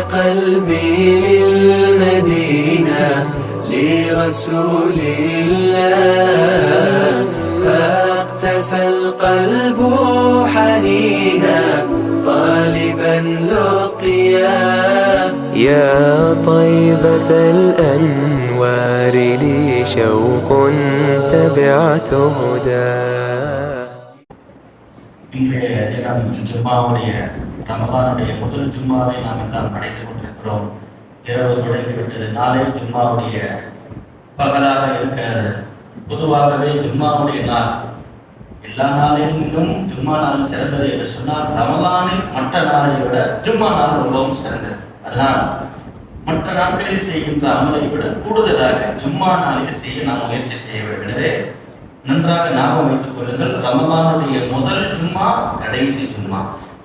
قلبي للمدينة لرسول الله. فاقتفى القلب حنينا طالبا لقياه يا طيبة الأنوار لي شوق تبعت هداه ரமபானுடைய முதல் ஜும்மாவை நாம் எல்லாம் அடைந்து கொண்டிருக்கிறோம். இரவு தொடங்கிவிட்டது. நாளே ஜும்மாவுடைய பகலாக இருக்கிறது பொதுவாகவே ஜும்மாவுடைய நாள். எல்லா நாளிலும் ஜும்மா நாள் சிறந்தது என்று சொன்னால் ரமலானில் மற்ற நாளை விட ஜும்மா நாள் ரொம்பவும் சிறந்தது. அதனால் மற்ற நாட்களில் செய்கின்ற அமலை விட கூடுதலாக ஜும்மா நாளில் செய்ய நாம் முயற்சி செய்ய வேண்டும். எனவே நன்றாக ஞாபகம் வைத்துக் கொள்ளுங்கள் ரமலானுடைய முதல் ஜும்மா கடைசி ஜும்மா.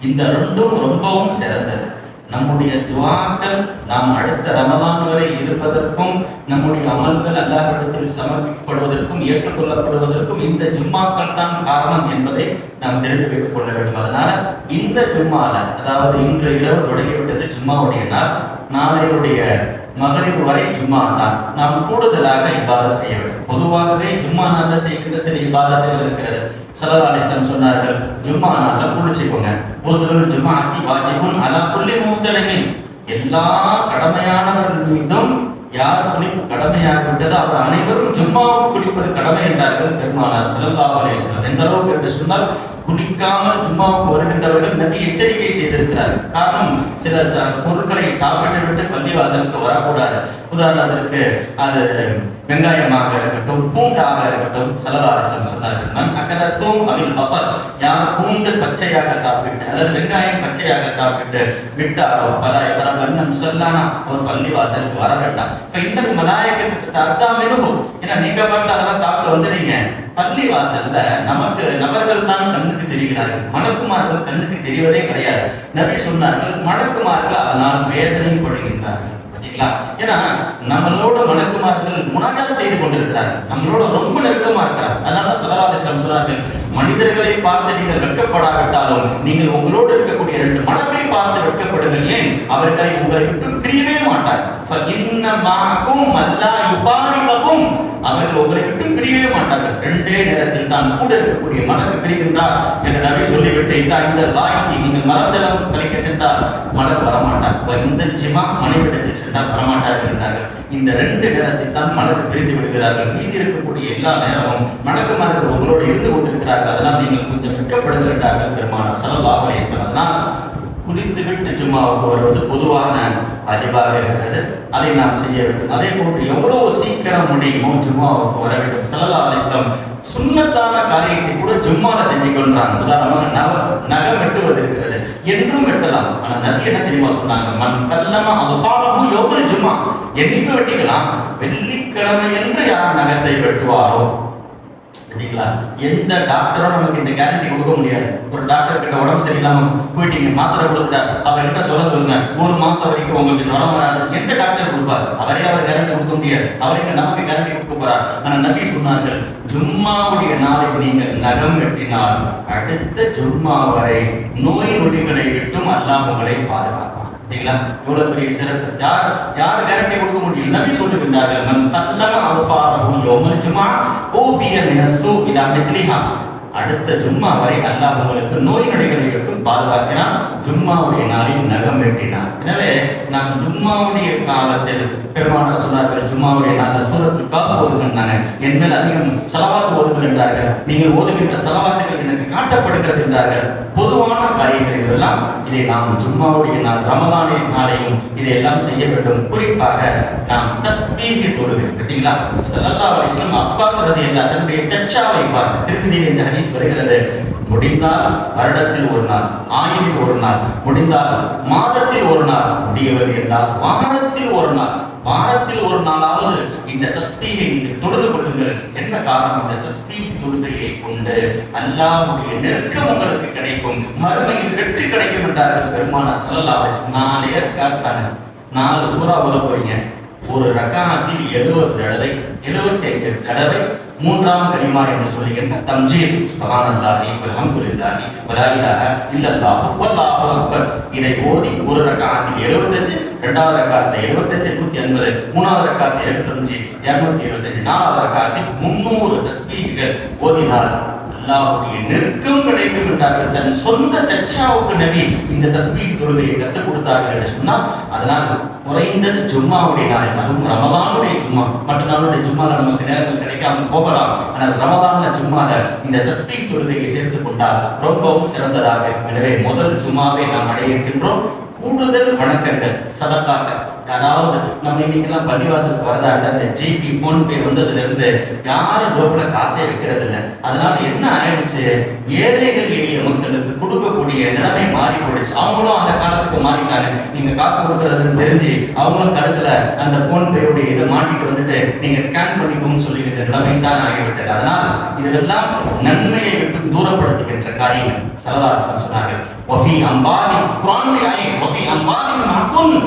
இந்த ரெண்டும் ரொம்பவும் சிறந்தது. நம்முடைய துவாக்கள் நாம் அடுத்த ரமதான் வரை இருப்பதற்கும் நம்முடைய அமல்கள் அல்லாஹிடத்தில் சமர்ப்பிக்கப்படுவதற்கும் ஏற்றுக்கொள்ளப்படுவதற்கும் இந்த ஜும்மாக்கள் தான் காரணம் என்பதை நாம் தெரிந்து வைத்துக் கொள்ள வேண்டும். அதனால இந்த ஜும்மால அதாவது இன்று இரவு தொடங்கிவிட்டது ஜும்மாவுடைய நாள் நாளையுடைய மகரிபு வரை ஜும்மா தான். நாம் கூடுதலாக இவ்வாறு செய்ய வேண்டும். பொதுவாகவே ஜும்மா நாள்ல செய்கின்ற சில இபாதத்துகள் இருக்கிறது. சல்லல்லாஹு சொன்னார்கள் ஜும்மா நாள்ல குளிச்சுக்கோங்க. ஜும்மா ஜும்மாத்தி வாஜிபுன் அலா புள்ளி முஹ்தலிமின் எல்லா கடமையானவர்கள் மீதும் யார் குளிப்பு கடமையாக விட்டதோ அவர் அனைவரும் ஜும்மாவும் குளிப்பது கடமை என்றார்கள் பெருமானார் சலல்லா அலிஸ்லாம் எந்த அளவுக்கு என்று சொன்னால் குளிக்காமல் ஜும்மாவுக்கு வருகின்றவர்கள் நபி எச்சரிக்கை செய்திருக்கிறார் காரணம் சில பொருட்களை சாப்பிட்டு விட்டு பள்ளிவாசலுக்கு வரக்கூடாது. உதாரணத்திற்கு அது வெங்காயமாக இருக்கட்டும் பூண்டாக இருக்கட்டும் சலதாரசம் சொன்னார்கள் மண் அக்கலத்தும் அவில் பசல் யார் பூண்டு பச்சையாக சாப்பிட்டு அல்லது வெங்காயம் பச்சையாக சாப்பிட்டு விட்டாரோ? பல எத்தனை வண்ணம் சொல்லானா? ஒரு பள்ளி வாசலுக்கு வர வேண்டாம். இப்ப இன்னும் மலாயக்கத்துக்கு அர்த்தம் இருக்கும் ஏன்னா நீங்க பாட்டு அதெல்லாம் சாப்பிட்டு வந்துடுங்க பள்ளி வாசல்ல நமக்கு நபர்கள் தான் கண்ணுக்கு தெரிகிறார்கள். மணக்குமார்கள் கண்ணுக்கு தெரிவதே கிடையாது. நபி சொன்னார்கள் மணக்குமார்கள் அதனால் வேதனைப்படுகின்றார்கள். சரிங்களா ஏன்னா நம்மளோட மலக்குமார்கள் முனாஜாத் செய்து கொண்டிருக்கிறார் நம்மளோட ரொம்ப நெருக்கமா இருக்கிறார். அதனால சலராபிஸ்லாம் சொன்னார்கள் மனிதர்களை பார்த்து நீங்கள் வெட்கப்படாவிட்டாலும் நீங்கள் உங்களோடு இருக்கக்கூடிய ரெண்டு மனத்தை பார்த்து வெட்கப்படுங்கள். ஏன்? அவர்களை உங்களை விட்டு பிரியவே மாட்டார் இன்னமாக்கும் அல்லா அவர்கள் உங்களை விட்டு பிரியவே மாட்டார்கள். ரெண்டே நேரத்தில் தான் கூட இருக்கக்கூடிய மலக்கு பிரிகின்றார் என்று நபி சொல்லிவிட்டு இந்த தாய்க்கு நீங்கள் மலத்தளம் கழிக்க சென்றால் மலர் வரமாட்டார். இந்த ஜிமா மனைவிடத்தில் சென்றால் வரமாட்டார்கள் என்றார்கள். இந்த ரெண்டு நேரத்தில் தான் மலக்கு பிரிந்து விடுகிறார்கள். மீதி இருக்கக்கூடிய எல்லா நேரமும் மணக்குமார்கள் உங்களோடு இருந்து கொண்டிருக்கிறார்கள். அதனால் நீங்கள் கொஞ்சம் வெட்கப்படுங்கள் பெருமானார். ஸல்லல்லாஹு அலைஹி அதனால் குளித்து விட்டு ஜும்மாவுக்கு வருவது பொதுவான அஜிபாக இருக்கிறது. அதை நாம் செய்ய வேண்டும். அதே போன்று எவ்வளவு சீக்கிரம் முடியுமோ ஜும்மாவுக்கு வர வேண்டும். செல்லலா அலிஸ்லாம் சுண்ணத்தான காரியத்தை கூட ஜும்மால செஞ்சு கொள்றாங்க. உதாரணமாக நக நகம் வெட்டுவது இருக்கிறது என்றும் வெட்டலாம். ஆனால் நதி என்ன தெரியுமா சொன்னாங்க? மண் கல்லமா அது பாடமும் எவ்வளவு ஜும்மா. என்னைக்கு வெட்டிக்கலாம்? வெள்ளிக்கிழமை என்று யார் நகத்தை வெட்டுவாரோ? சரிங்களா எந்த டாக்டரும் நமக்கு இந்த கேரண்டி கொடுக்க முடியாது. ஒரு டாக்டர் கிட்ட உடம்பு சரியில்லாம போயிட்டீங்க மாத்திரை கொடுத்துட்டார். அவர்கிட்ட சொல்ல சொல்லுங்க. ஒரு மாசம் வரைக்கும் உங்களுக்கு ஜுரம் வராது. எந்த டாக்டர் கொடுப்பார்? அவரே அவர் கேரண்டி கொடுக்க முடியாது. அவரே நமக்கு கேரண்டி கொடுக்க போறார். ஆனா நபி சொன்னார்கள் ஜும்மாவுடைய நாளை நீங்கள் நகம் வெட்டினால் அடுத்த ஜும்மா வரை நோய் நொடிகளை விட்டும் அல்லாஹ் உங்களை பாதுகாக்கும். சரிங்களா எவ்வளவு பெரிய சிறப்பு. யார் யார் கேரண்டி கொடுக்க முடியும்? நபி சொல்லுகின்றார்கள் மன் தல்லம அல்ஃபாரஹு யௌமல் ஜுமா ஊஃபிய மினஸ்ஸு இலா மித்லிஹா. அடுத்த ஜும்மா வரை அல்லாஹ் உங்களுக்கு நோய் நொடிகளை இருக்கும் பாதுகாக்கிறான். ஜும்மாவுடைய நாளில் நகம் வெட்டினார். எனவே நாம் ஜும்மாவுடைய காலத்தில் பெருமானார் சொன்னார்கள் ஜும்மாவுடைய நாளில் சூரத்தில் காப்பு ஓதுகின்றாங்க. என் மேல் அதிகம் செலவாத்து ஓதுகின்றார்கள் நீங்கள் ஓதுகின்ற செலவாத்துகள் எனக்கு காட்டப்படுகிறது என்றார்கள். பொதுவான காரியங்கள் இதெல்லாம் இதை நாம் ஜும்மாவுடைய நாள் ரமதானிய நாளையும் இதையெல்லாம் செய்ய வேண்டும். குறிப்பாக நாம் தஸ்மீகி தொழுகை. பார்த்தீங்களா அப்பா அலைஹி வஸல்லம் தன்னுடைய சச்சாவை பார்த்து திருப்பதியில் இந்த ஹதீஸ் வருகிறது. முடிந்தால் வருடத்தில் ஒரு நாள் ஆயிரத்தில் ஒரு நாள் முடிந்தால் மாதத்தில் ஒரு நாள். முடியவில்லை என்றால் வாரத்தில் ஒரு நாள். வாரத்தில் ஒரு நாளாவது இந்த தஸ்தீகை நீங்கள் தொழுது கொள்ளுங்கள். என்ன காரணம்? இந்த தஸ்பீக தொழுகையை கொண்டு அல்லாவுடைய நெருக்கம் உங்களுக்கு கிடைக்கும். மறுமையில் வெற்றி கிடைக்கும் என்றார்கள் பெருமானார் ஸல்லல்லாஹு அலைஹி வஸல்லம். நாலு ஏற்காட்டாங்க நாலு சூறா போல போறீங்க. ஒரு ரக்காத்தில் எழுபது தடவை எழுபத்தி ஐந்து தடவை மூன்றாம் கலிமா என்று சொல்லுகின்ற தம்ஜீர். சுபஹானல்லாஹி வல்ஹம்துலில்லாஹி வலா இலாஹ இல்லல்லாஹு வல்லாஹு அக்பர். இதை ஓதி ஒரு ரக்காத்தில் 75 இரண்டாவது ரக்காத்தில் 75 180 மூணாவது ரக்காத்தில் 75 225 நாலாவது ரக்காத்தில் 300 தஸ்பீஹ்கள் ஓதினால் அல்லாவுடைய நெருக்கம் கிடைக்கும் என்றார்கள். தன் சொந்த சச்சாவுக்கு நபி இந்த தஸ்பீக் தொழுகையை கற்றுக் கொடுத்தார்கள் என்று சொன்னால் அதனால் குறைந்தது ஜும்மாவுடைய நாளில் அதுவும் ரமதானுடைய ஜும்மா மற்ற நாளுடைய ஜும்மால நமக்கு நேரங்கள் கிடைக்காமல் போகலாம். ஆனால் ரமதான ஜும்மால இந்த தஸ்மீக் தொழுகையை சேர்த்துக் கொண்டால் ரொம்பவும் சிறந்ததாக எனவே முதல் ஜும்மாவை நாம் அடைய இருக்கின்றோம் கூடுதல் வணக்கங்கள் சதக்காக்கள். யாராவது நம்ம இன்னைக்கெல்லாம் பள்ளிவாசலுக்கு வரதாட்ட அந்த ஜிபி ஃபோன்பே வந்ததுல இருந்து யாரும் ஜோப்ல காசே வைக்கிறது இல்லை அதனால என்ன ஆயிடுச்சு? ஏழைகள் எளிய மக்களுக்கு கொடுக்கக்கூடிய நிலைமை மாறி போயிடுச்சு. அவங்களும் அந்த காலத்துக்கு மாறிட்டாங்க நீங்க காசு கொடுக்கறதுன்னு தெரிஞ்சு அவங்களும் கழுத்துல அந்த ஃபோன்பேயுடைய இதை மாட்டிட்டு வந்துட்டு நீங்க ஸ்கேன் பண்ணிக்கோன்னு சொல்லுகின்ற நிலைமை தான் ஆகிவிட்டது. அதனால் இதெல்லாம் நன்மையை விட்டு தூரப்படுத்துகின்ற காரியங்கள். சரதாரசன் சொன்னார்கள் வஃபி அம்பானி குரானுடைய ஆயை வஃபி அம்பானி ஹக்குன்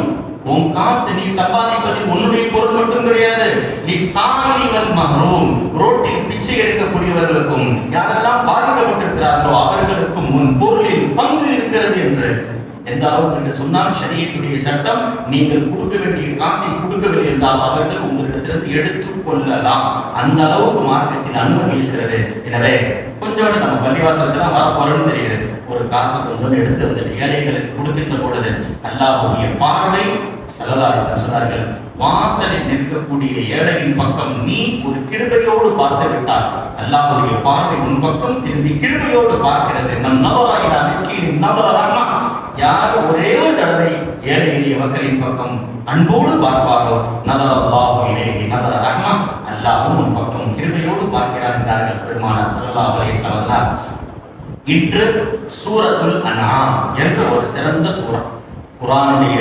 உன் காசு நீ சம்பாதிப்பதில் உன்னுடைய பொருள் மட்டும் கிடையாது. நீ சாணிவர் மகரும் ரோட்டில் பிச்சை எடுக்கக்கூடியவர்களுக்கும் யாரெல்லாம் பாதிக்கப்பட்டிருக்கிறார்களோ அவர்களுக்கும் உன் பொருளில் பங்கு இருக்கிறது என்று. எந்த அளவுக்கு என்று சொன்னால் சரியத்துடைய சட்டம் நீங்கள் கொடுக்க வேண்டிய காசை கொடுக்கவில்லை என்றால் அவர்கள் உங்களிடத்திலிருந்து எடுத்துக் கொள்ளலாம். அந்த அளவுக்கு மார்க்கத்தில் அனுமதி இருக்கிறது. எனவே கொஞ்சோண்டு நம்ம பள்ளிவாசலுக்கு தான் வர தெரிகிறது. ஒரு காசு கொஞ்சம் எடுத்து அந்த ஏழைகளுக்கு கொடுக்கின்ற பொழுது அல்லாஹுடைய பார்வை சல்லல்லாஹு சொன்னார்கள் வாசலில் நிற்கக்கூடிய ஏழையின் பக்கம் நீ ஒரு கிருபையோடு பார்த்து விட்டால் அல்லாஹுடைய பார்வை உன் பக்கம் திரும்பி கிருபையோடு பார்க்கிறது. நம் நவராயினா மிஸ்கீன் நவரா யார் ஒரே ஒரு தடவை ஏழை எளிய மக்களின் பக்கம் அன்போடு பார்ப்பாரோ? நதர அல்லாஹு இலேஹி நதர ரஹ்மா. அல்லாஹும் உன் பக்கம் கிருபையோடு பார்க்கிறார் என்றார்கள் பெருமானார் ஸல்லல்லாஹு அலைஹி வஸல்லம் இன்று சூரத்துல் அனாம் என்ற ஒரு சிறந்த சூறா. குரானுடைய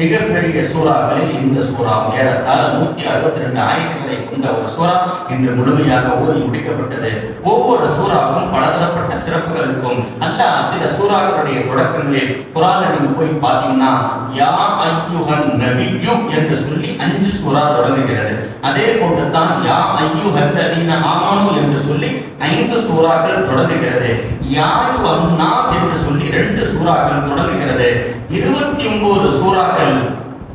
மிகப்பெரிய சூறாக்களில் இந்த சூறா ஏறத்தாழ நூத்தி அறுபத்தி ரெண்டு ஆயத்துக்களை கொண்ட ஒரு சூறா இன்று முழுமையாக ஓதி முடிக்கப்பட்டது. ஒவ்வொரு சூறாவும் பலதரப்பட்ட சிறப்புகள் இருக்கும். அல்ல சில சூறாக்களுடைய தொடக்கங்களில் குரான் நீங்க போய் பார்த்தீங்கன்னா யா ஐயுஹன் நபியு என்று சொல்லி அஞ்சு சூறா தொடங்குகிறது. அதே போன்று தான் யா ஐயுஹன் ரதீன ஆமனு என்று சொல்லி ஐந்து சூறாக்கள் தொடங்குகிறது. யாரு வன்னாஸ் என்று சொல்லி ரெண்டு சூறாக்கள் தொடங்குகிறது. இருபத்தி ஒன்பது சூறாக்கள்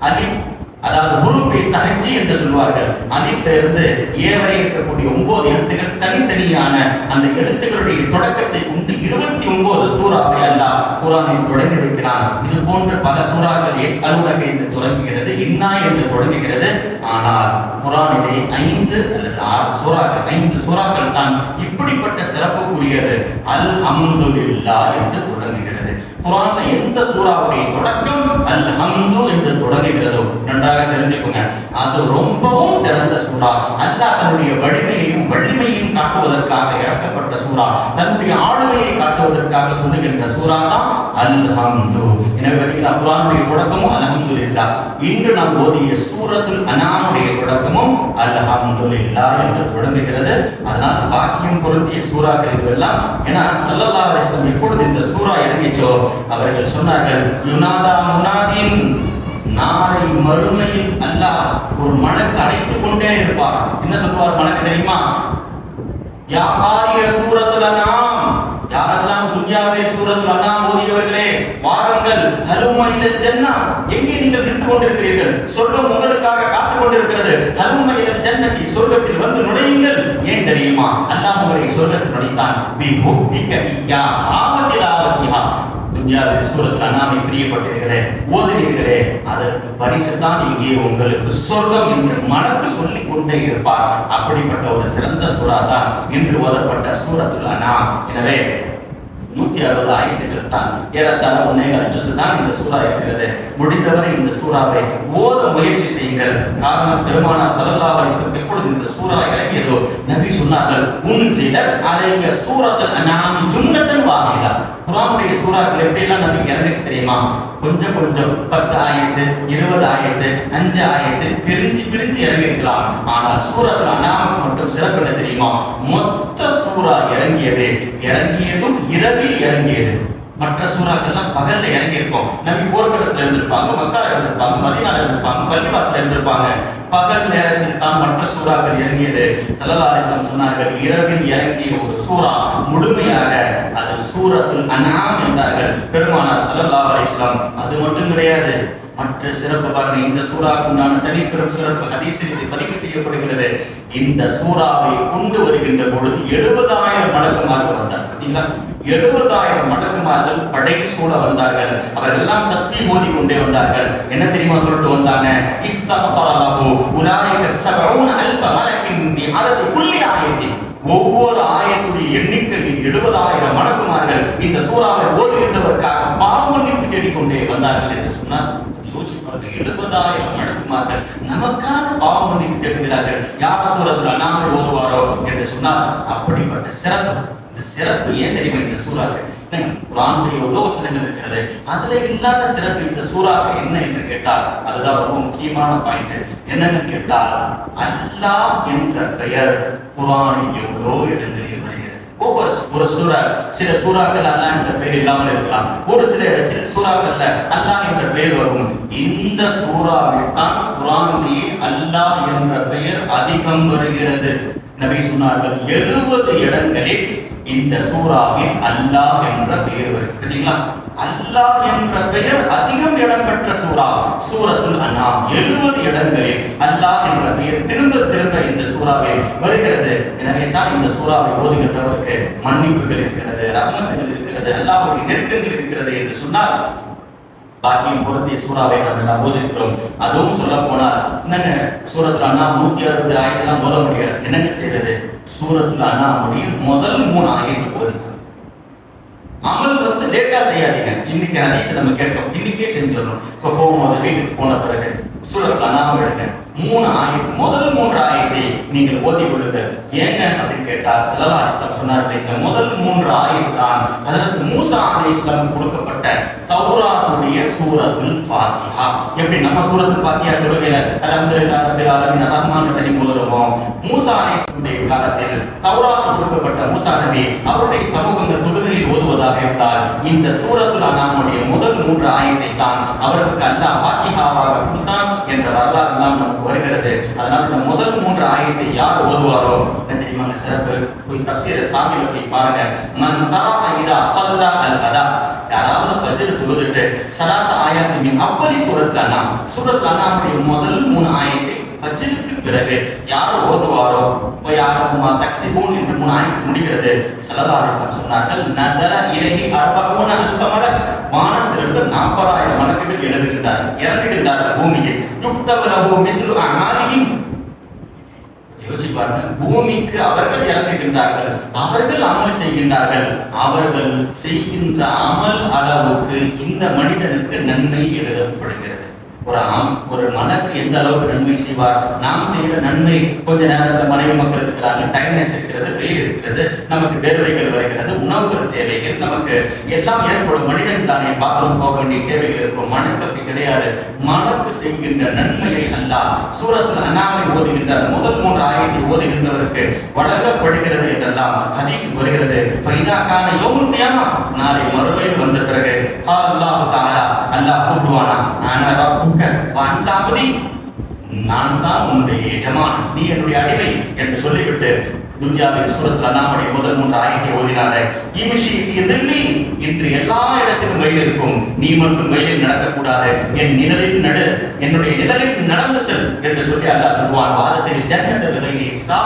அலிஃப் அதாவது குருபி தகச்சி என்று சொல்வார்கள். அலிஃப்ல இருந்து ஏவரை இருக்கக்கூடிய ஒன்பது எழுத்துக்கள் தனித்தனியான அந்த எழுத்துக்களுடைய தொடக்கத்தை கொண்டு இருபத்தி ஒன்பது சூறாவை அல்லாஹ் குரானில் தொடங்கி வைக்கிறான். இது போன்ற பல சூறாக்கள் எஸ் அலுவலக என்று தொடங்குகிறது இன்னா என்று தொடங்குகிறது. ஆனால் குரானிலே ஐந்து அல்லது ஆறு சூறாக்கள் ஐந்து சூறாக்கள் தான் இப்படிப்பட்ட சிறப்புக்குரியது. அல் ஹம்துல்லா என்று தொடங்குகிறது. குரான்ல எந்த சூறாவுடைய தொடக்கம் அல் ஹம்து என்று தொடங்குகிறதோ நன்றாக தெரிஞ்சுக்கோங்க. அது ரொம்பவும் சிறந்த சூறா. அல்லாஹ் தன்னுடைய வலிமையையும் வலிமையையும் காட்டுவதற்காக இறக்கப்பட்ட சூறா. தன்னுடைய ஆளுமையை காட்டுவதற்காக சொல்லுகின்ற சூறா தான் அல் ஹம்து எனவே பார்த்தீங்கன்னா குரானுடைய தொடக்கமும் அல்ஹம்துலில்லா. இன்று நாம் ஓதிய சூரத்துல் அனானுடைய தொடக்கமும் அல்ஹம்துலில்லா என்று தொடங்குகிறது. அதனால் பாக்கியம் பொருந்திய சூறாக்கள் இதுவெல்லாம். ஏன்னா ஸல்லல்லாஹு எப்பொழுது இந்த சூறா இறங்கிச்சோ அவர்கள் சொன்னார்கள் யுனாதா முனாதின் நாளை மறுமையில் அல்லாஹ் ஒரு மனக்கு அடைத்துக் கொண்டே இருப்பார். என்ன சொல்லுவார் மனக்கு தெரியுமா? யா சூரத்துல நாம் யாரெல்லாம் துன்யாவில் சூரத் அண்ணாம் ஓதியவர்களே வாருங்கள். ஹலுமா இல்லல் ஜன்னா எங்கே நீங்கள் நின்று கொண்டிருக்கிறீர்கள்? சொர்க்கம் உங்களுக்காக காத்துக் கொண்டிருக்கிறது. ஹலுமா இல்லல் ஜன்னதி சொர்க்கத்தில் வந்து நுழையுங்கள். ஏன் தெரியுமா? அல்லாஹ் உங்களை சொர்க்கத்தில் நுழைத்தான். பி ஹுப்பிக இய்யா ஆபத்தில் ஆபத்தியா துன்யாவில் சூரத்தில் அண்ணாமை பிரியப்பட்டிருக்கிறே ஓதுகிறீர்களே அதற்கு பரிசு தான் இங்கே உங்களுக்கு சொர்க்கம் என்று மனக்கு சொல்லிக் கொண்டே இருப்பார். அப்படிப்பட்ட ஒரு சிறந்த சூறா தான் இன்று ஓதப்பட்ட சூரத்துல் அண்ணா எனவே நூத்தி அறுபது ஆயத்துக்கள் தான். ஏறத்தாழ ஒன்னேகால் ஜுஸ் தான் இந்த சூறா இருக்கிறது. முடிந்தவரை இந்த சூறாவை ஓத முயற்சி செய்யுங்கள். காரணம் பெருமானார் ஸல்லல்லாஹு அலைஹி எப்பொழுது இந்த சூறா இறங்கியதோ? நபி சொன்னார்கள் உன்சிலத் அலைய சூரத்தில் நாம் ஜுன்னத்தன் வாஹிதா. குரானுடைய சூறாக்கள் எப்படியெல்லாம் நபி இறங்குச்சு தெரியுமா? கொஞ்சம் கொஞ்சம் பத்து ஆயத்து இருபது ஆயத்து அஞ்சு ஆயத்து பிரிஞ்சு பிரிஞ்சு இறங்கியிருக்கலாம். ஆனால் சூரத்தில் அன்ஆம் மட்டும் சிறப்பு என்ன தெரியுமா? மொத்த சூறா இறங்கியது. இறங்கியதும் இரவில் இறங்கியது. மற்ற சூறாக்கள்லாம் பகல்ல இறங்கி இருக்கும் நபி போர்க்களத்துல இருந்திருப்பாங்க மக்கால இருந்திருப்பாங்க மதினால இருந்திருப்பாங்க பள்ளிவாசல இருந்திருப்பாங்க. பகல் நேரத்தில் தான் மற்ற சூறாக்கள் இறங்கியது. சல்லல்லாஹு சொன்னார்கள் இரவில் இறங்கிய ஒரு சூறா முழுமையாக அது சூரத்தில் அன்ஆம் என்றார்கள். பெருமானார் ஸல்லல்லாஹு அலிஸ்லாம் அது மட்டும் கிடையாது. மற்ற சிறப்பு பாருங்க இந்த சூறாவுக்கு உண்டான தனிப்பெரும் சிறப்பு ஹதீஸில் இது பதிவு செய்யப்படுகிறது. இந்த சூறாவை கொண்டு வருகின்ற பொழுது எழுபதாயிரம் மடக்குமார்கள் வந்தார் பார்த்தீங்களா? எழுபதாயிரம் மடக்குமார்கள் படை சூழ வந்தார்கள். அவர்கள் எல்லாம் தஸ்மி மோதி கொண்டே வந்தார்கள். என்ன தெரியுமா சொல்லிட்டு வந்தாங்க? இஸ்தகஃபரலஹு உலாயிக சபஊன அல்ஃப மலக்கின் பி அதது குல்லி ஆயத்தின். ஒவ்வொரு ஆயத்துடைய எண்ணிக்கையில் எழுபதாயிரம் மடக்குமார்கள் இந்த சூறாவை ஓதுகின்றவருக்காக பாவமன்னிப்பு தேடிக்கொண்டே வந்தார்கள் என்று சொன்னார். அவர்கள் எழுபதாயிரம் மடக்குமார்கள் நமக்காக பாவம் மன்னிப்பு தேடுகிறார்கள் யார் சூரத்தில் அண்ணாமை ஓதுவாரோ என்று சொன்னால் அப்படிப்பட்ட சிறப்பு இந்த சிறப்பு ஏன் தெரியுமா இந்த சூறாக்கு? குரானுடைய எவ்வளவு வசனங்கள் இருக்கிறது. அதுல இல்லாத சிறப்பு இந்த சூறாக்கு என்ன என்று கேட்டால் அதுதான் ரொம்ப முக்கியமான பாயிண்ட் என்னன்னு கேட்டால் அல்லாஹ் என்ற பெயர் குரானில் எவ்வளோ இடங்களில் வருகிறது. ஒவ்வொரு ஒரு சூறா சில சூறாக்கள் அல்லாஹ் என்ற பெயர் இல்லாமல் இருக்கலாம். ஒரு சில இடத்தில் சூறாக்கள்ல அல்லாஹ் என்ற பெயர் வரும். இந்த சூறாவில் தான் குரானிலேயே அல்லாஹ் என்ற பெயர் அதிகம் வருகிறது. நபி சொன்னார்கள் எழுபது இடங்களில் இந்த சூறாவில் அல்லாஹ் என்ற பெயர் வருகிறது. இல்லைங்களா அல்லாஹ் என்ற பெயர் அதிகம் இடம் பெற்ற சூரத்துல் அண்ணா எழுபது இடங்களில் அல்லாஹ் என்ற பெயர் திரும்ப திரும்ப இந்த சூறாவில் வருகிறது. எனவே தான் இந்த சூறாவை ஓதுகின்றவருக்கு மன்னிப்புகள் இருக்கிறது ரகமத்துகள் இருக்கிறது அல்லாஹுடைய நெருக்கங்கள் இருக்கிறது என்று சொன்னால் பாக்கியம் பொருந்திய சூறாவை நாம் எல்லாம் ஓதிருக்கிறோம் அதுவும் சொல்ல போனால் என்னங்க சூரத்துல அண்ணா நூத்தி அறுபது ஆயத்தெல்லாம் ஓத முடியாது. என்னங்க செய்யறது சூரத்துல அண்ணா முடியும் முதல் மூணு ஆயத்து போதுங்க அமல் வந்து லேட்டா செய்யாதீங்க. இன்னைக்கு ஹதீஸ் நம்ம கேட்டோம். இன்னைக்கே செஞ்சிடணும். இப்போ போகும்போது வீட்டுக்கு போன பிறகு சூரத்துல அண்ணாம எடுங்க மூணு ஆயத்து முதல் மூன்று ஆயத்தை நீங்கள் ஓதி கொள்ளுங்கள் ஏங்க அப்படின்னு கேட்டால் சிலவா இஸ்லாம் சொன்னார்கள் இந்த முதல் மூன்று ஆயத்து தான் அதற்கு மூசா அலி இஸ்லாம் கொடுக்கப்பட்ட தௌராத்துடைய சூரத்துல் ஃபாத்திஹா. எப்படி நம்ம சூரத்துல் ஃபாத்திஹா தொழுகையில அல்ஹம்துலில்லாஹி ரப்பில் ஆலமீன் ரஹ்மான் ரஹீம் ஓதுறோம். மூசா அலி இஸ்லாமுடைய காலத்தில் தௌராத் கொடுக்கப்பட்ட மூசா நபி அவருடைய சமூகங்கள் தொழுகையில் ஓதுவதாக இருந்தால் இந்த சூரத்துல் அனாமுடைய முதல் மூன்று ஆயத்தை தான் அவருக்கு அல்லாஹ் ஃபாத்திஹாவாக கொடுத்தான் என்ற வரலாறு எல்லாம் நமக்கு வருகிறது. அதனால இந்த முதல் மூன்று ஆயத்தை யார் ஓதுவாரோ? என்ன தெரியுமாங்க சிறப்பு? போய் தப்சீர சாமியில போய் பாருங்க. மன் தரா இதா ஸல்லா அல் அதா யாராவது ஃபஜ்ர் தொழுதுட்டு சராச ஆயத்து மின் அவ்வளி சூரத்துல அண்ணா சூரத்துல அண்ணாவுடைய முதல் மூணு ஆயத்தை ஃபஜ்ருக்கு பிறகு யார் ஓதுவாரோ யாருக்குமா தக்சிபூன் என்று மூணு முடிகிறது. ஸல்லல்லாஹு சொன்னார்கள் நசர இலகி அர்பஊன அல்பமர வானத்திலிருந்து நாற்பதாயிரம் மலக்குகள் எழுதுகின்றார் இறந்துகின்றார்கள் பூமியில். யுக்தபு மிதிலு மித்லு யோசிப்பார்கள் யோசிச்சு பூமிக்கு அவர்கள் இறங்குகின்றார்கள் அவர்கள் அமல் செய்கின்றார்கள். அவர்கள் செய்கின்ற அமல் அளவுக்கு இந்த மனிதனுக்கு நன்மை எழுதப்படுகிறது. ஒரு ஆம் ஒரு மலக்கு எந்த அளவுக்கு நன்மை செய்வார்? நாம் செய்கிற நன்மை கொஞ்ச நேரத்தில் மனைவி மக்கள் இருக்கிறாங்க டைம்னஸ் இருக்கிறது வெயில் இருக்கிறது நமக்கு வேர்வைகள் வருகிறது உணவுகள் தேவைகள் நமக்கு எல்லாம் ஏற்படும். மனிதன் தானே பாத்ரூம் போக வேண்டிய தேவைகள் இருக்கும். மனுக்கு அப்படி கிடையாது. மனக்கு செய்கின்ற நன்மையை அல்லாஹ் சூரத்தில் அண்ணாமை ஓதுகின்ற முதல் மூன்று ஆயத்தை ஓதுகின்றவருக்கு வழங்கப்படுகிறது என்றெல்லாம் ஹதீஸ் வருகிறது. ஃபைதாக்கான யோகம் நாளை மறுமையில் வந்த பிறகு கால் அல்லாஹ் அல்லாஹ் கூப்பிடுவானா? அன ரப்புக்க வந்தாபதி நான் தான் உன்னுடைய எஜமான் நீ என்னுடைய அடிமை என்று சொல்லிவிட்டு துன்யாவில் சூரத்தில் அண்ணாமலை முதல் மூன்று ஆயத்தை ஓதினாரே. இமிஷி தில்லி இன்று எல்லா இடத்திலும் மயில் இருக்கும். நீ மட்டும் மயிலில் நடக்கக்கூடாது. என் நிழலில் நடு என்னுடைய நிழலில் நடந்து செல் என்று சொல்லி அல்லாஹ் சொல்வான். வாதத்தில் ஜன்னத விதையை சா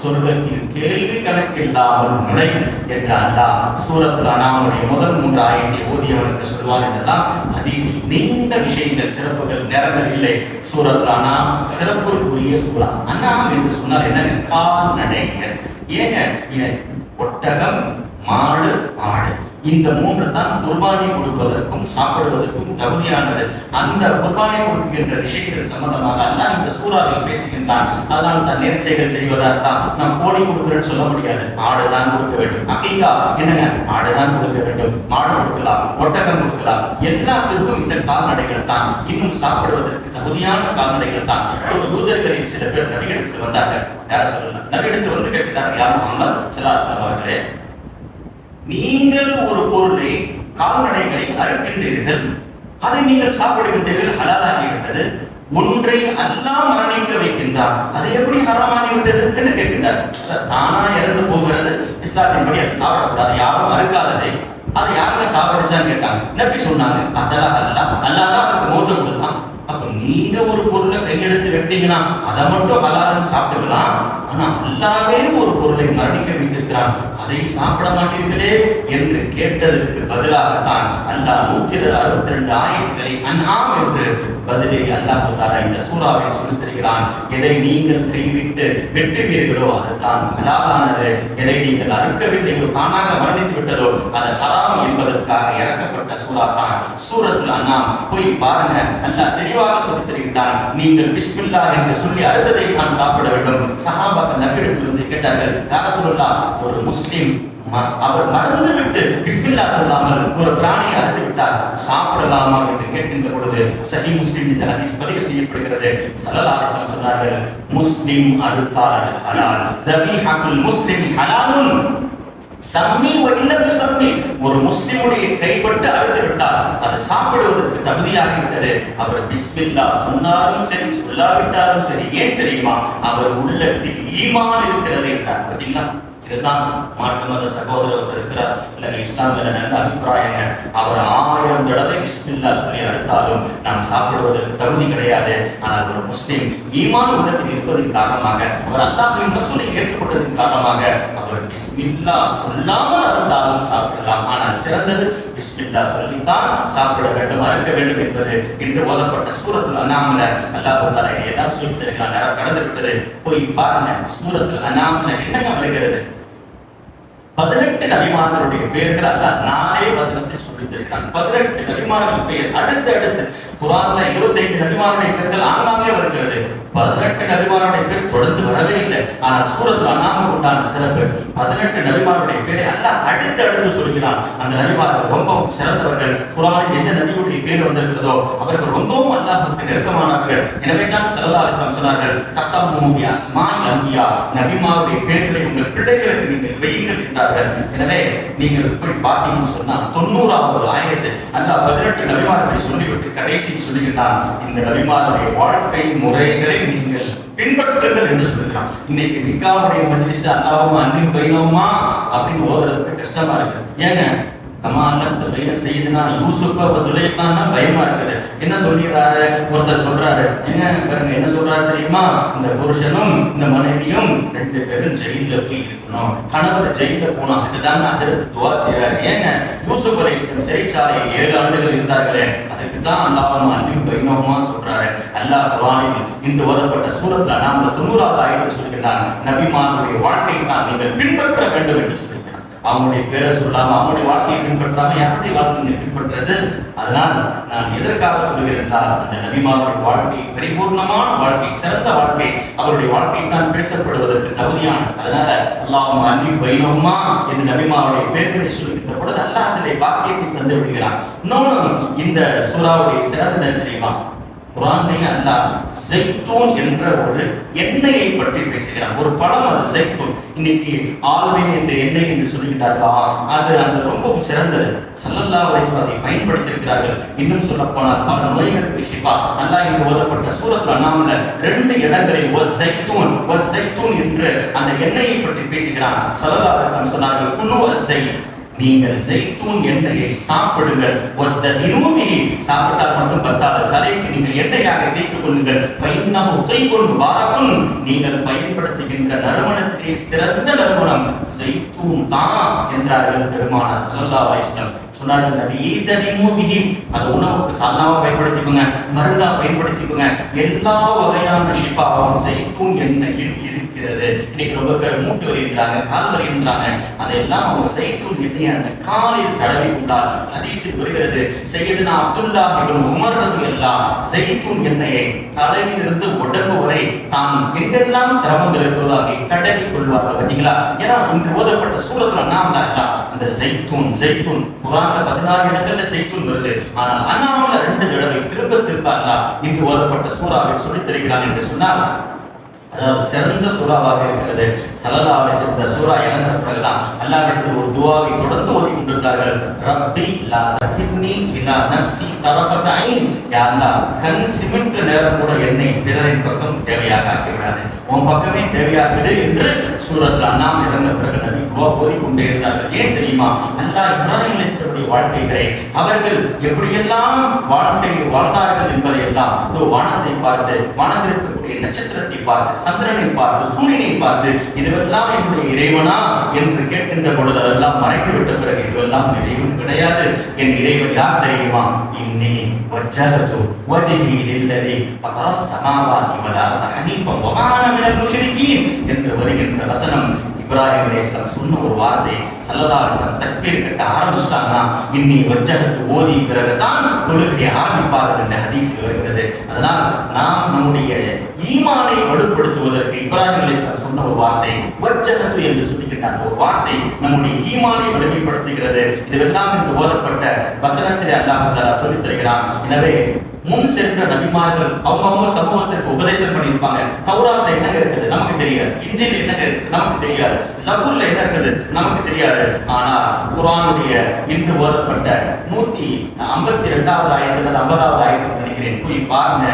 சொர்க்கத்தில் கேள்வி கணக்கில்லாமல் நுழை என்று அல்லாஹ் சூரத்தில் அண்ணாமலை முதல் மூன்று ஆயத்தை ஓதியவனுக்கு சொல்வான் என்றெல்லாம் அதிசி நீண்ட விஷயங்கள் சிறப்புகள் நிறங்கள் இல்லை. சூரத்தில் அண்ணா சிறப்புக்குரிய சூறா. அண்ணாம் என்று சொன்னால் என்ன? கால்நடை ஏங்க ஏன் ஒட்டகம் மாடு ஆடு. இந்த மூன்று தான் குர்பானை கொடுப்பதற்கும் சாப்பிடுவதற்கும் தகுதியானது. அந்த குர்பானை கொடுக்கின்ற விஷயங்கள் சம்பந்தமாக அல்லாஹ் இந்த சூறாவில் பேசுகின்றான். அதனால தான் நேர்ச்சைகள் செய்வதா இருந்தா நாம் கோடி கொடுக்குறேன்னு சொல்ல முடியாது. ஆடு தான் கொடுக்க வேண்டும். அக்கீகா என்னங்க? ஆடு தான் கொடுக்க வேண்டும். மாடு கொடுக்கலாம் ஒட்டகம் கொடுக்கலாம். எல்லாத்திற்கும் இந்த கால்நடைகள் தான். இன்னும் சாப்பிடுவதற்கு தகுதியான கால்நடைகள் தான். ஒரு யூதர்களின் சில பேர் நபியிடத்தில் வந்தார்கள். யார சொல்லலாம் நபியிடத்தில் வந்து கேட்கிறார் யார் முகமது சலாசம் அவர்களே நீங்கள் ஒரு பொருளை கால்நடைகளை அறுக்கின்றீர்கள். அதை நீங்கள் சாப்பிடுகின்றீர்கள் ஹலாலாகிவிட்டது. ஒன்றை அல்லா மரணிக்க வைக்கின்றார் அது எப்படி ஹராமாகிவிட்டது என்று கேட்கின்றார். தானா இறந்து போகிறது. இஸ்லாத்தின்படி அது சாப்பிடக்கூடாது யாரும் அறுக்காததை. அதை யாருங்க சாப்பிடுச்சான்னு கேட்டாங்க. நபி சொன்னாங்க அதெல்லாம் அல்ல அல்லாதான் அவருக்கு மௌத்த கொடுத்தான். அப்ப நீங்க ஒரு பொருளை கையெடுத்து வெட்டீங்கன்னா அதை மட்டும் ஹலாலும் சாப்பிட்டுக்கலாம். ஆனா அல்லாவே ஒரு பொருளை மரணிக்க வைத்திருக்கிறான். அதை சாப்பிட மாட்டீர்களே என்று கேட்டதற்கு பதிலாகத்தான் அல்லாஹ் நூத்தி அறுபத்தி ரெண்டு ஆயத்துக்களை அன்ஆம் என்று பதிலை அல்லாஹ் தாரா இந்த சூறாவை சொல்லித்தருகிறான் எதை நீங்கள் கைவிட்டு வெட்டுவீர்களோ அதுதான் ஹலாலானது. எதை நீங்கள் அறுக்கவில்லையோ தானாக மரணித்து விட்டதோ அது ஹராம் என்பதற்காக இறக்கப்பட்ட சூறா தான். சூரத்தில் அண்ணாம் போய் பாருங்க. அல்லாஹ் தெளிவாக சொல்லித் தருகிறான் நீங்கள் பிஸ்மில்லா என்று சொல்லி அறுத்ததை நான் சாப்பிட வேண்டும். சஹாபாக்கள் நபியிடத்திலிருந்து கேட்டார்கள் யார சொல்லலாம் ஒரு முஸ்லிம் முஸ்லீம் அவர் மறந்துவிட்டு பிஸ்மில்லா சொல்லாமல் ஒரு பிராணியை அறுத்து விட்டார் சாப்பிடலாமா என்று கேட்கின்ற பொழுது சஹி முஸ்லிம் இந்த ஹதீஸ் பதிவு செய்யப்படுகிறது. ஸல்லல்லாஹு சொன்னார்கள் முஸ்லிம் அறுத்தார் அது ஹலால். தபீஹத்துல் முஸ்லிம் ஹலாலுன் சம்மி இல்லம் சம்மி ஒரு முஸ்லிமுடைய கைப்பட்டு அழுத்து விட்டார் அது சாப்பிடுவதற்கு தகுதியாகி விட்டது அவர் பிஸ்மில்லா சொன்னாலும் சரி சொல்லாவிட்டாலும் சரி ஏன் தெரியுமா? அவர் உள்ளத்தில் ஈமான் இருக்கிறது என்றார் பார்த்தீங்களா இதுதான் மாற்று மத சகோதரர் ஒருத்தர் இருக்கிறார். இல்ல இஸ்லாமிய நல்ல அபிப்பிராயங்க. அவர் ஆயிரம் தடவை பிஸ்மில்லா சொல்லி அறுத்தாலும் நாம் சாப்பிடுவதற்கு தகுதி கிடையாது. ஆனால் ஒரு முஸ்லீம் ஈமான் உள்ளத்தில் இருப்பதன் காரணமாக அவர் அல்லாஹின் ரசூலை ஏற்றுக்கொண்டதன் காரணமாக அவர் பிஸ்மில்லா சொல்லாமல் அறுத்தாலும் சாப்பிடலாம். ஆனால் சிறந்தது பிஸ்மில்லா சொல்லித்தான் சாப்பிட வேண்டும் அறுக்க வேண்டும் என்பது இன்று ஓதப்பட்ட சூரத்தில் அண்ணாமல அல்லாஹு தாலா எல்லாம் சொல்லி தருகிறான். நேரம் கடந்து விட்டது போய் பாருங்க சூரத்தில் அண்ணாமல என்னங்க வருகிறது? பதினெட்டு நபிமார்களுடைய பெயர்கள் அல்ல நானே வசனத்தில் சொல்லித்திருக்கிறான். பதினெட்டு நபிமார்கள் பெயர். அடுத்து அடுத்து குரான்ல இருபத்தைந்து நபிமாருடைய பெயர்கள் ஆங்காங்கே வருகிறது. பதினெட்டு நபிமாருடைய பேர் தொடர்ந்து வரவே இல்லை. ஆனால் சூரத்தில் அண்ணாமல் உண்டான சிறப்பு பதினெட்டு நபிமாருடைய பேரை அல்ல அடுத்து அடுத்து சொல்கிறான். அந்த நபிமார்கள் ரொம்பவும் சிறந்தவர்கள். குரானில் எந்த நபியுடைய பேர் வந்திருக்கிறதோ அவர்கள் ரொம்பவும் அல்லாஹ்வுக்கு நெருக்கமானவர்கள். எனவே தான் சல்லல்லாஹு அலைஹி சொன்னார்கள் கசம் பி அஸ்மாஇல் அன்பியா. நபிமாருடைய பேர்களை உங்கள் பிள்ளைகளுக்கு நீங்கள் வையுங்கள். என்றார்கள் எனவே நீங்கள் இப்படி பார்த்தீங்கன்னு சொன்னா தொண்ணூறாவது ஆயிரத்து அல்ல பதினெட்டு நபிமார்களை சொல்லிவிட்டு கடைசி சொல்லுகிறான் இந்த நபிமாருடைய வாழ்க்கை முறைகளை நீங்கள் பின்பற்றுங்கள் என்று சொல்லுகிறான். இன்னைக்கு நிக்காவுடைய மஜ்லிஸ் அல்லாவுமா அன்னையும் பைனவுமா அப்படின்னு ஓதுறதுக்கு கஷ்டமா இருக்கு. ஏங்க? கமா அல்லது பைன செய்யுதுனா யூசுஃப வ பயமா இருக்குது. என்ன சொல்லிடுறாரு? ஒருத்தர் சொல்றாரு. ஏங்க பாருங்க என்ன சொல்றாரு தெரியுமா? இந்த புருஷனும் இந்த மனைவியும் ரெண்டு பேரும் ஜெயில போய் இருக்கணும். கணவர் ஜெயில போனோம் அதுக்குதான் அதற்கு துவா செய்யறாரு ஏங்க? யூசுப் அலைஹிஸ்ஸலாம் சிறைச்சாலையில் ஏழு ஆண்டுகள் இருந்தார்களே. அதுக்கு தான் அல்லாஹ் அன்பி பைனவமா சொல்றாரு. அல்லாஹ் குரானில் இன்று ஓதப்பட்ட சூரத்துல நாம் தொண்ணூறாவது ஆயத்தில் சொல்கிறார் நபிமார்களுடைய வாழ்க்கையை தான் நீங்கள் பின்பற்ற வேண்டும் என்று அவங்களுடைய பேரை சொல்லாம அவங்களுடைய வாழ்க்கையை பின்பற்றாம யாருடைய வாழ்க்கையை பின்பற்றது? அதனால் நான் எதற்காக சொல்லுகிறேன் என்றால் அந்த நபிமாருடைய வாழ்க்கை பரிபூர்ணமான வாழ்க்கை சிறந்த வாழ்க்கை அவருடைய வாழ்க்கை தான் பேசப்படுவதற்கு தகுதியானது. அதனால அல்லாஹும் அன்பி பைனோமா என்று நபிமாருடைய பேர்களை சொல்லுகின்ற பொழுது அல்லாஹ் அதனுடைய பாக்கியத்தை தந்து விடுகிறான் இன்னொன்று இந்த சூறாவுடைய சிறந்த தெரியுமா குரானே அல்லாஹ் ஜெய்தூன் என்ற ஒரு எண்ணெயை பற்றி பேசுகிறான். ஒரு பழம் அது ஜெய்தூன் இன்னைக்கு ஆல்வின் என்ற எண்ணெய் என்று சொல்லுகிறார்களா அது அந்த ரொம்பவும் சிறந்தது. சல்லல்லா அலைஹி அதை பயன்படுத்தியிருக்கிறார்கள். இன்னும் சொல்ல போனால் பல நோய்களுக்கு ஷிஃபா. அல்லாஹ் இங்கு ஓதப்பட்ட சூரத்துல அண்ணாமல ரெண்டு இடங்களில் ஒ ஜெய்தூன் ஒ ஜெய்தூன் என்று அந்த எண்ணெயை பற்றி பேசுகிறான். சல்லல்லா அலைஹி சொன்னார்கள் குலு அஸ் நீங்கள் ஜெய்தூன் எண்ணெயை சாப்பிடுங்கள். ஒத்த நிரூபி சாப்பிட்டால் மட்டும் பத்தாது. தலைக்கு நீங்கள் எண்ணெயாக தேய்த்துக் கொள்ளுங்கள். வைன்னஹு தைபுன் வாரக்கும் நீங்கள் பயன்படுத்துகின்ற நறுமணத்திலே சிறந்த நறுமணம். ஜெய்தூன் தான் என்றார்கள் பெருமானார் சுல்லா வைஷ்ணவ் சொன்னார்கள் நபி தரிமூபிஹி அது உணவுக்கு சாலாவா பயன்படுத்திக்கோங்க மருந்தா பயன்படுத்திக்கோங்க. எல்லா வகையான ஷிஃபாவும் ஜெய்தூன் எண்ணெயில் இருக்கிறது. இன்னைக்கு ரொம்ப பேர் மூட்டு வருகின்றாங்க கால் வருகின்றாங்க அதையெல்லாம் அவங்க செய்யத்துள் எண்ணி அந்த காலில் தடவி கொண்டால் ஹதீஸில் வருகிறது. செய்யதுனா அப்துல்லா இப்னு உமர்றது எல்லாம் செய்யத்துள் எண்ணெயை தலையிலிருந்து உடம்பு வரை தான் எங்கெல்லாம் சிரமங்கள் இருக்கிறதோ அதை தடவி கொள்வார்கள் பார்த்தீங்களா? ஏன்னா இன்று ஓதப்பட்ட சூரத்துல நாம் அந்த ஜெய்தூன் ஜெய்தூன் குரான்ல பதினாறு இடங்கள்ல ஜெய்தூன் வருது. ஆனால் அண்ணாமல ரெண்டு தடவை திரும்ப திரும்ப அல்லாஹ் இன்று ஓதப்பட்ட சூறாவில் சொல்லித் தருகிறான் என்று சொன்னால் சிறந்த சுறாவாக இருக்கிறது. சலல்லாவை சேர்ந்த சூரா இறங்கிற பிறகுதான் அல்லாஹ்விடத்தில் ஒரு துவாவை தொடர்ந்து ஓதி கொண்டிருந்தார்கள் ரப்பி லா தகின்னி இல்லா நஃப்சி தரஃபத ஐன். யா அல்லாஹ் கண் சிமிட்ட நேரம் கூட என்னை பிறரின் பக்கம் தேவையாக ஆக்கிவிடாது. உன் பக்கமே தேவையாகிடு என்று சூரத்தில் அண்ணாம் இறந்த பிறகு நபி ஓதி கொண்டே இருந்தார்கள். ஏன் தெரியுமா? அல்லாஹ் இப்ராஹிம் அலைஹிஸ்ஸலாமுடைய வாழ்க்கைகளை அவர்கள் எப்படியெல்லாம் வாழ்க்கை வாழ்ந்தார்கள் என்பதை எல்லாம் வானத்தை பார்த்து வானத்தில் இருக்கக்கூடிய நட்சத்திரத்தை பார்த்து சந்திரனை பார்த்து சூரியனை பார்த்து இது இதுவெல்லாம் என்னுடைய இறைவனா என்று கேட்கின்ற பொழுது அதெல்லாம் மறைந்து விட்ட பிறகு இதுவெல்லாம் இறைவன் கிடையாது. என் இறைவன் யார் தெரியுமா? இன்னி வஜ்ஜஹது வஜ்ஹி லில்லதி ஃபதரஸ் ஸமாவாதி வல் அர்த ஹனீஃபன் மினல் முஷ்ரிகீன் என்று வருகின்ற வசனம் இப்ராஹிம் அலேஸ்லாம் சொன்ன ஒரு வார்த்தை ஸல்லல்லாஹு அலைஹி தக்பீர் கட்ட ஆரம்பிச்சிட்டாங்கன்னா இன்னி வஜ்ஜஹத்து ஓதி பிறகுதான் தொழுகையை ஆரம்பிப்பார்கள் என்ற ஹதீஸில் வருகிறது. அதனால் நாம் நம்முடைய ஈமானை வலுப்படுத்துவதற்கு இப்ராஹிம் அலைஹிஸ்ஸலாம் சொன்ன ஒரு வார்த்தை வஜ்ஜஹத்து என்று சொல்லுகின்ற அந்த ஒரு வார்த்தை நம்முடைய ஈமானை வலிமைப்படுத்துகிறது. இதுவெல்லாம் என்று ஓதப்பட்ட வசனத்திலே அல்லாஹு தாலா சொல்லித் தருகிறான். எனவே முன் சென்ற நபிமார்கள் அவங்க அவங்க சமூகத்திற்கு உபதேசம் பண்ணியிருப்பாங்க. தௌராத்ல என்னங்க இருக்குது? நமக்கு தெரியாது. இஞ்சில் என்னங்க இருக்குது? நமக்கு தெரியாது. சகுல்ல என்ன இருக்குது? நமக்கு தெரியாது. ஆனா குரானுடைய இன்று ஓதப்பட்ட நூத்தி ஐம்பத்தி ரெண்டாவது ஆயிரத்தி அல்லது ஐம்பதாவது ஆயிரத்தி நினைக்கிறேன். போய் பாருங்க.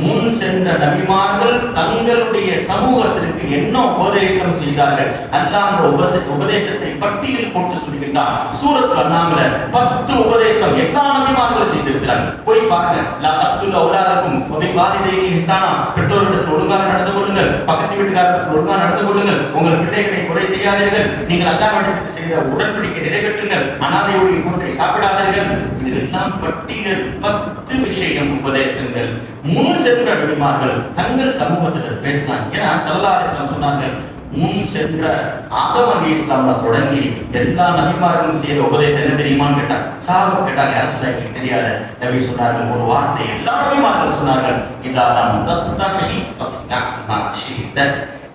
முன் சென்ற நபிமார்கள் தங்களுடைய சமூகத்திற்கு என்ன உபதேசம் செய்தார்கள்? அல்லாஹ் அந்த உபச உபதேசத்தை பட்டியல் போட்டு சொல்லுகின்றார் சூரத் அண்ணாமல பத்து உபதேசம் எல்லா நபிமார்களும் செய்திருக்கிறார்கள். போய் பாருங்க. லா தக்துல் அவுலாதக்கும் ஒபி வாலிதைனி இன்சானா. பெற்றோரிடத்தில் ஒழுங்காக நடந்து கொள்ளுங்கள். பக்கத்து வீட்டுக்காரர்கள் ஒழுங்காக நடந்து கொள்ளுங்கள். உங்கள் பிள்ளைகளை கொலை செய்யாதீர்கள். நீங்கள் அல்லாஹ்விடத்தில் செய்த உடன்படிக்கை நிறைவேற்றுங்கள். அனாதையுடைய பொருளை சாப்பிடாதீர்கள். இதெல்லாம் பட்டியல் பத்து விஷயம் உபதேசங்கள். முன் சென்ற நபிமார்கள் தங்கள் சமூகத்தில் பேசினாங்க ஏன்னா சல்லல்லாஹு சொன்னாங்க முன் சென்ற ஆதம் அலி இஸ்லாம்ல தொடங்கி எல்லா நபிமார்களும் செய்த உபதேசம் என்ன தெரியுமான்னு கேட்டாங்க சாபம் கேட்டாங்க யார் சொன்னா தெரியாத நபி சொன்னார்கள் ஒரு வார்த்தை எல்லா நபிமார்களும் சொன்னார்கள் இதா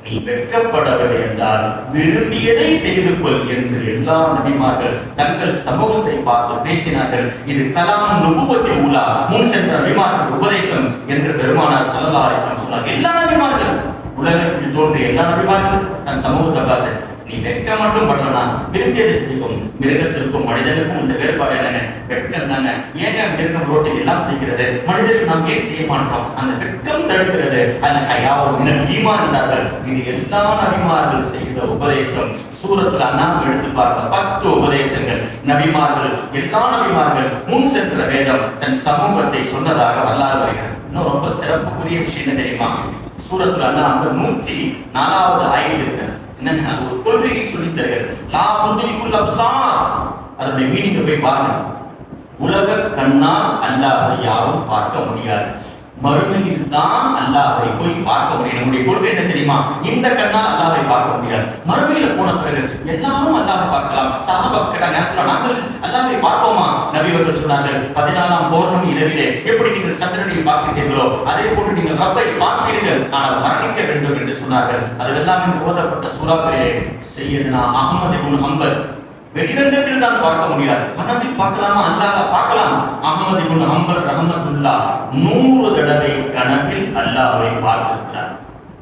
நீ வெட்கப்படவில்லை என்றால் விரும்பியதை செய்து கொள் என்று எல்லா நபிமார்கள் தங்கள் சமூகத்தை பார்த்து பேசினார்கள். இது கலாம் நுபுவத்தில் உலா முன் சென்ற நபிமார்கள் உபதேசம் என்று பெருமானார் சல்லல்லாஹு அலைஹி சொன்னார். எல்லா நபிமார்கள் உலகத்தில் தோன்றிய எல்லா நபிமார்கள் தன் சமூகத்தை பார்த்து நீ வெட்கம் மட்டும் படலனா விரும்பியதை செய்யும் மிருகத்திற்கும் மனிதனுக்கும் இந்த வேறுபாடு என்னங்க? வெட்கம் தாங்க. ஏங்க மிருகம் ரோட்டில் எல்லாம் செய்கிறது? மனிதர்கள் நாம் ஏன் செய்ய மாட்டோம்? அந்த வெட்கம் தடுக்கிறது. அந்த ஹயாவும் ஈமான் என்றார்கள் இது எல்லா நபிமார்கள் செய்த உபதேசம். சூரத்துல நாம் எடுத்து பார்த்த பத்து உபதேசங்கள். நபிமார்கள் எல்லா நபிமார்கள் முன் சென்ற வேதம் தன் சமூகத்தை சொன்னதாக வரலாறு வருகிறது. இன்னும் ரொம்ப சிறப்புக்குரிய விஷயம் என்ன தெரியுமா? சூரத்துல அண்ணா அந்த நூத்தி நாலாவது ஆய்வு இருக்கிறது. என்னங்க? அது ஒரு கொள்கையை சொல்லித் தருகிறது. லா புதுரிக்குல் அப்சார். அதனுடைய மீனிங்க போய் பாருங்க. உலக கண்ணா அல்லாத யாரும் பார்க்க முடியாது. மறுமையில் தான் அல்லாஹ்வை போய் பார்க்க முடியும். நம்முடைய கொள்கை என்ன தெரியுமா? இந்த கண்ணால் அல்லாஹ்வை பார்க்க முடியாது. மறுமையில போன பிறகு எல்லாரும் அல்லாஹ்வை பார்க்கலாம். சஹாபா கேட்டாங்க நாங்கள் அல்லாஹ்வை பார்ப்போமா? நபிவர்கள் சொன்னார்கள் பதினாலாம் பௌர்ணமி இரவிலே எப்படி நீங்கள் சந்திரனை பார்க்கின்றீர்களோ அதே போன்று நீங்கள் ரப்பை பார்ப்பீர்கள். ஆனால் மரணிக்க வேண்டும் என்று சொன்னார்கள். அதுவெல்லாம் என்று ஓதப்பட்ட சூறாக்களிலே. செய்யதுனா அகமது குன் ஹம்பல் வெடிரங்கத்தில் தான் பார்க்க முடியாது. கனவில் பார்க்கலாமா? அல்லாஹ் பார்க்கலாம். அகமது இப்னு ஹம்பல் ரஹமத்துல்லா நூறு தடவை கனவில் அல்லாஹ்வை பார்த்திருக்கிறார்.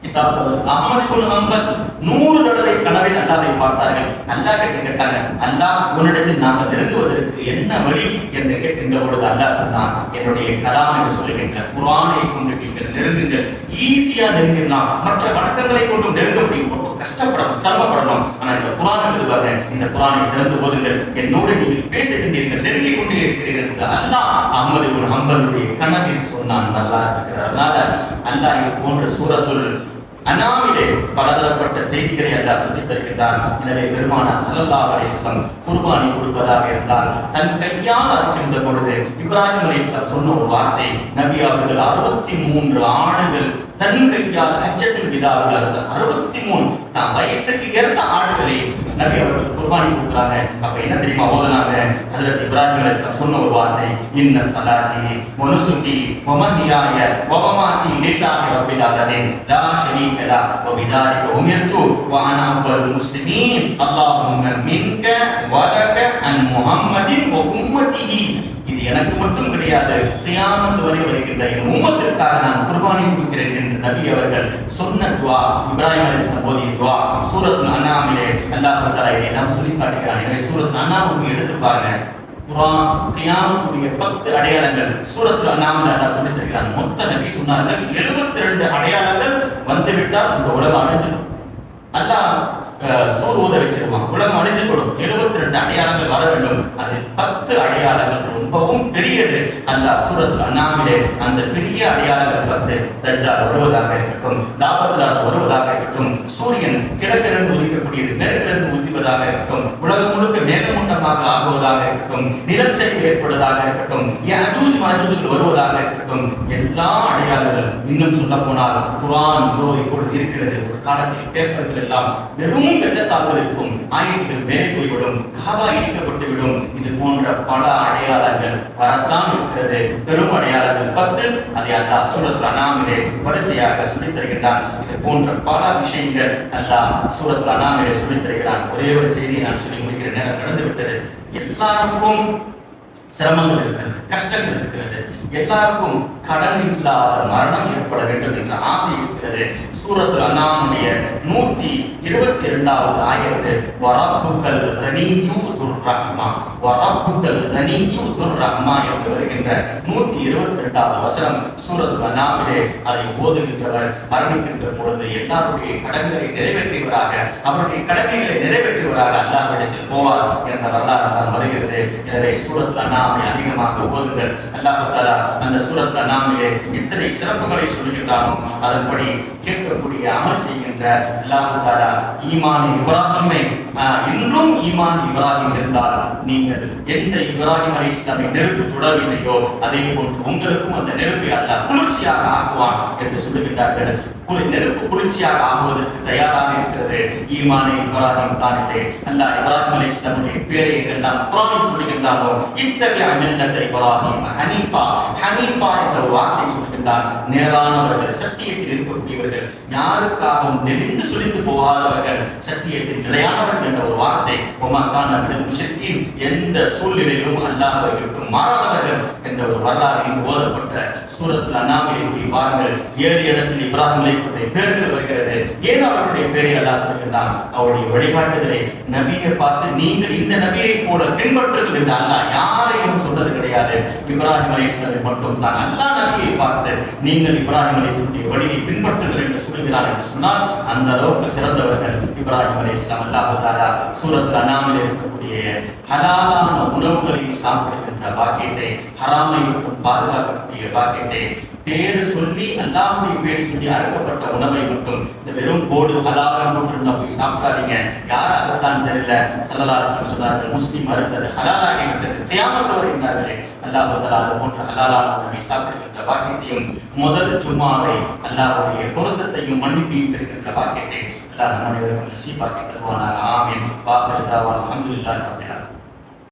கிதாப்ல அகமது ஹம்பல் நூறு தடவை கனவில் அல்லாவை பார்த்தார்கள். அல்லா கேட்டு கேட்டாங்க. அல்லா உன்னிடத்தில் நாங்கள் நெருங்குவதற்கு என்ன வழி என்று கேட்கின்ற பொழுது அல்லா சொன்னான் என்னுடைய கலாம் என்று சொல்லுகின்ற குரானை கொண்டு நீங்கள் நெருங்குங்கள். ஈஸியா நெருங்கிடலாம். மற்ற வணக்கங்களை கொண்டு நெருங்க முடியும். ரொம்ப கஷ்டப்படணும் சிரமப்படணும். ஆனா இந்த குரான் இருக்குது பாருங்க. இந்த குரானை திறந்து போதுங்கள் என்னோடு நீங்கள் பேசுகின்றீர்கள். நெருங்கிக் கொண்டே இருக்கிறீர்கள் என்று அல்லா அகமது இப்னு ஹம்பலுடைய கனவில் சொன்னான். நல்லா இருக்கிறார். அதனால அல்லாஹ் இது போன்ற சூரத்துள் அனாமிலே பலதரப்பட்ட செய்திகளை அல்லாஹ் சொல்லித் தருகின்றான். எனவே பெருமானார் ஸல்லல்லாஹு அலைஹி குர்பானி கொடுப்பதாக இருந்தால் தன் கையால் அறுக்கின்ற பொழுது இப்ராஹிம் அலைஹிஸ்ஸலாம் சொன்ன ஒரு வார்த்தை நபி அவர்கள் அறுபத்தி மூன்று ஆடுகள் தன் கையால் அச்சத்தின் விதாவில் அறுத்த அறுபத்தி மூணு தான் வயசுக்கு ஏற்ற ஆடுகளை நபி அவர்கள் குர்பானி கொடுக்குறாங்க. அப்ப என்ன தெரியுமா ஓதுனாங்க? அதுல இப்ராஹிம் அலைஹிஸ்ஸலாம் சொன்ன ஒரு வார்த்தை இன்ன சலாதி மனுசுட்டி வமஹியாய வமமாத்தி லில்லாஹி ரப்பில் ஆலமீன். லா லா وبذلك أمرت وأنا أول المسلمين اللهم منك ولك عن محمد وأمته இது இது எனக்கு மட்டும் கிடையாது தியாமத்து வரை வருகின்ற என் உம்மத்திற்காக நான் குர்பானி கொடுக்கிறேன் என்று நபி அவர்கள் சொன்ன துவா இப்ராஹிம் அலிஸ்லாம் போதிய துவா சூரத் அண்ணாமிலே அல்லாஹ் தலா இதை நாம் சொல்லி காட்டுகிறான் எனவே சூரத் அண்ணாமுக்கு எடுத்து பாருங்க குரான் கியாமத்துடைய பத்து அடையாளங்கள். சூரத்தில் அண்ணாமல் சொல்லி தருகிறான் மொத்த நபி சொன்னார்கள் எழுபத்தி ரெண்டு அடையாளங்கள் வந்துவிட்டால் இந்த உலகம் அழிஞ்சிடும். அல்லாஹ் சூர் ஊத வச்சிருவான். உலகம் அழிஞ்சு கொடும் எழுபத்தி ரெண்டு அடையாளங்கள் வர வேண்டும். அது பத்து அடையாளங்கள் ரொம்பவும் பெரியது. அந்த சூரத்தில் அண்ணாமிலே அந்த பெரிய அடையாளங்கள் பத்து தஜ்ஜால் வருவதாக இருக்கட்டும் தாபத்லால் வருவதாக இருக்கட்டும் சூரியன் கிழக்கிலிருந்து உதிக்கக்கூடியது மேற்கிலிருந்து உதிப்பதாக இருக்கட்டும் உலகம் முழுக்க மேகமூட்டமாக ஆகுவதாக இருக்கட்டும் நிலச்சரிவு ஏற்படுவதாக இருக்கட்டும் அஜூஜ் மஜூஜுகள் வருவதாக இருக்கட்டும் எல்லா அடையாளங்கள் இன்னும் சொல்ல போனால் குரான் இதோ இப்பொழுது இருக்கிறது. ஒரு காலத்தில் பேப்பர்கள் எல்லாம் வெறும் வெள்ளத்தாள்கள் இருக்கும். ஆயத்திகள் மேலே போய்விடும் காபா இடிக்கப்பட்டு விடும் இது போன்ற பல அடையாள அடையாளங்கள் வரத்தான் இருக்கிறது. பெரும் அடையாளங்கள் பத்து அதை அல்லாஹ் சூரத்தில் அனாமிலே வரிசையாக சொல்லித் தருகின்றான். இது போன்ற பல விஷயங்கள் அல்லாஹ் சூரத்தில் அனாமிலே சொல்லித் தருகிறான். ஒரே ஒரு செய்தியை நான் சொல்லி முடிக்கிற நேரம் நடந்துவிட்டது எல்லாருக்கும் சிரமங்கள் இருக்கிறது கஷ்டங்கள் இருக்கிறது. எல்லாருக்கும் கடன் இல்லாத மரணம் ஏற்பட வேண்டும் என்ற ஆசை இருக்கிறது. சூரத்தில் அண்ணாமுடைய நூத்தி இருபத்தி இரண்டாவது ஆயத்து வரப்புகள் கனியூ சுர் வரப்புகள் கனியூ என்று வருகின்ற நூத்தி இருபத்தி இரண்டாவது வசனம் சூரத்தில் அண்ணாமிலே அதை ஓதுகின்றவர் மரணிக்கின்ற பொழுது எல்லாருடைய கடன்களை நிறைவேற்றியவராக அவருடைய கடமைகளை நிறைவேற்றியவராக அல்லாஹ்விடத்தில் போவார் என்ற வரலாறு தான் வருகிறது. எனவே சூரத்தில் நாமை அதிகமாக ஓதுங்கள். அல்லாஹாலா அந்த சூரத்துல நாமிலே எத்தனை சிறப்புகளை சொல்கின்றானோ அதன்படி கேட்கக்கூடிய அமல் செய்கின்ற அல்லாஹாலா ஈமான் இப்ராஹிமே இன்றும் ஈமான் இப்ராஹிம் இருந்தால் நீங்கள் எந்த இப்ராஹிம் அலி இஸ்லாமை நெருப்பு தொடவில்லையோ அதே போன்று உங்களுக்கும் அந்த நெருப்பை அல்ல குளிர்ச்சியாக ஆக்குவான் என்று சொல்லுகின்றார்கள். ஒரு நெருப்பு குளிர்ச்சியாக ஆகுவதற்கு தயாராக இருக்கிறது. ஈமானே இப்ராஹிம் தான். இல்லை அல்லாஹ் இப்ராஹிம் அலி இஸ்லாமுடைய பேரை எங்கெல்லாம் குரானில் சொல்லுகின்றாரோ இத்தகைய மில்லத்தை இப்ராஹிம் ஹனீஃபா. ஹனீஃபா என்ற ஒரு வார்த்தை சொல்லுகின்றார் நேரானவர்கள் சத்தியத்தில் இருக்கக்கூடியவர்கள் யாருக்காகவும் நெளிந்து சுழிந்து போகாதவர்கள் சத்தியத்தில் நிலையானவர்கள் என்ற ஒரு வார்த்தை. உமாக்கான விடும் சக்தி எந்த சூழ்நிலையிலும் அல்லாஹவை விட்டு மாறாதவர்கள் என்ற ஒரு வரலாறு இன்று ஓதப்பட்ட சூரத்தில் அண்ணாமலை போய் பாருங்கள். ஏழு இடத்தில் இப்ராஹிம் அலி அலைஹிஸ்ஸலாமுடைய பேருக்கு வருகிறது. ஏன் அவருடைய பேரை அல்லாஹ் சொல்கிறான் அவருடைய வழிகாட்டுதலை நபியை பார்த்து நீங்கள் இந்த நபியை போல பின்பற்றுங்கள் என்று அல்லாஹ் யாரையும் சொன்னது கிடையாது. இப்ராஹிம் அலிஸ்லாமை மட்டும் தான். அல்லாஹ் நபியை பார்த்து நீங்கள் இப்ராஹிம் அலிஸ்லுடைய வழியை பின்பற்றுங்கள் என்று சொல்கிறார் என்று சொன்னால் அந்த அளவுக்கு சிறந்தவர்கள் இப்ராஹிம் அலைஹிஸ்ஸலாம் அல்லாஹு தாரா சூரத்தில் அண்ணாமல் இருக்கக்கூடிய ஹலாலான உணவுகளை சாப்பிடுகின்ற பாக்கியத்தை ஹராமை மட்டும் பாதுகாக்கக்கூடிய பாக்கியத்தை பேரு சொல்லி அல்லாவுடைய பேர் சொல்லி அறுக்கப்பட்ட உணவை மட்டும் இந்த வெறும் போடு ஹலால் போட்டிருந்தா போய் சாப்பிடாதீங்க. யார் அதைத்தான் தெரியல சல்லல்லாஹு சொன்னார்கள் முஸ்லீம் அறுத்தது ஹலாலாகி விட்டது. தியாமத்து வருகின்றார்களே அல்லாஹ் அது போன்ற ஹலாலான உணவை சாப்பிடுகின்ற பாக்கியத்தையும் முதல் சும்மாவை அல்லாஹ்வுடைய பொருத்தத்தையும் மன்னிப்பையும் பெறுகின்ற பாக்கியத்தை அல்லாஹ் நம்முடைய அனைவருக்கும் நசீபாக்கி தருவானாக ஆமீன். வாஹிரு தாவான் அல்ஹம்துலில்லாஹி ரப்பில்